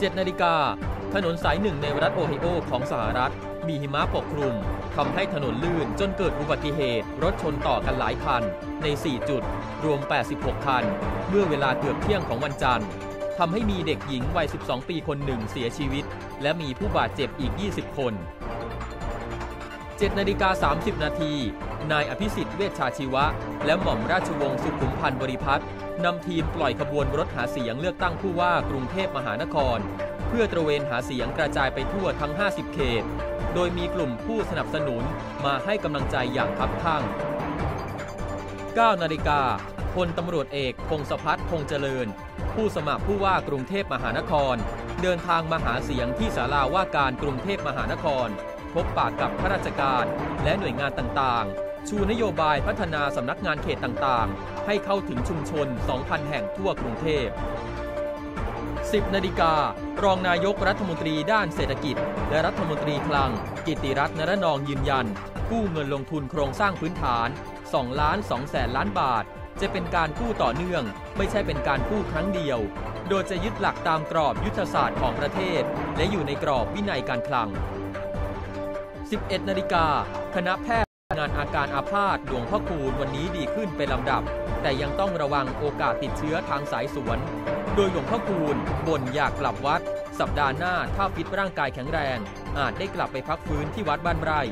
7 นาฬิกา ถนนสายหนึ่งในรัฐโอไฮโอของสหรัฐ มีหิมะปกคลุมทำให้ถนนลื่นจนเกิดอุบัติเหตุ รถชนต่อกันหลายคัน ใน 4 จุด รวม 86 คัน เมื่อเวลาเกือบเที่ยงของวันจันทร์ทำให้มีเด็กหญิงวัย 12 ปีคนหนึ่งเสียชีวิต และมีผู้บาดเจ็บอีก 20 คน 7นาฬิกา30 นาที นายอภิสิทธิ์เวชชาชีวะ และหม่อมราชวงศ์สุขุมพันธ์บริพัตรนำทีมปล่อยขบวนรถหาเสียงเลือกตั้งผู้ว่ากรุงเทพมหานคร เพื่อตระเวนหาเสียงกระจายไปทั่วทั้ง 50 เขต โดยมีกลุ่มผู้สนับสนุนมาให้กำลังใจอย่างคับข้าง 9 นาฬิกาพลตำรวจเอกพงศพัฒน์พงษเจริญ ผู้สมัครผู้ว่ากรุงเทพมหานคร เดินทางมาหาเสียงที่ศาลาว่าการกรุงเทพมหานคร พบปากกับข้าราชการ และหน่วยงานต่างๆ ชูนโยบายพัฒนาสำนักงานเขตต่างๆ ให้เข้าถึงชุมชน 2,000 แห่งทั่วกรุงเทพ 10 นาฬิการองนายกรัฐมนตรีด้านเศรษฐกิจ และรัฐมนตรีคลัง กิติรัตน์นรนองยืนยัน กู้เงินลงทุนโครงสร้างพื้นฐาน 2ล้าน2แสนล้านบาท จะเป็นการกู้ต่อเนื่อง ไม่ใช่เป็นการกู้ครั้งเดียว โดยจะยึดหลักตามกรอบยุทธศาสตร์ของประเทศ และอยู่ในกรอบวินัยการคลัง 11นาฬิกาคณะแพทย์งานอาการอาพาธหลวงพ่อคูณวันนี้ดีขึ้นเป็นลำดับ แต่ยังต้องระวังโอกาสติดเชื้อทางสายสวน โดยหลวงพ่อคูณบ่นอยากกลับวัด สัปดาห์หน้าถ้าฟิตร่างกายแข็งแรง อาจได้กลับไปพักฟื้นที่วัดบ้านไร่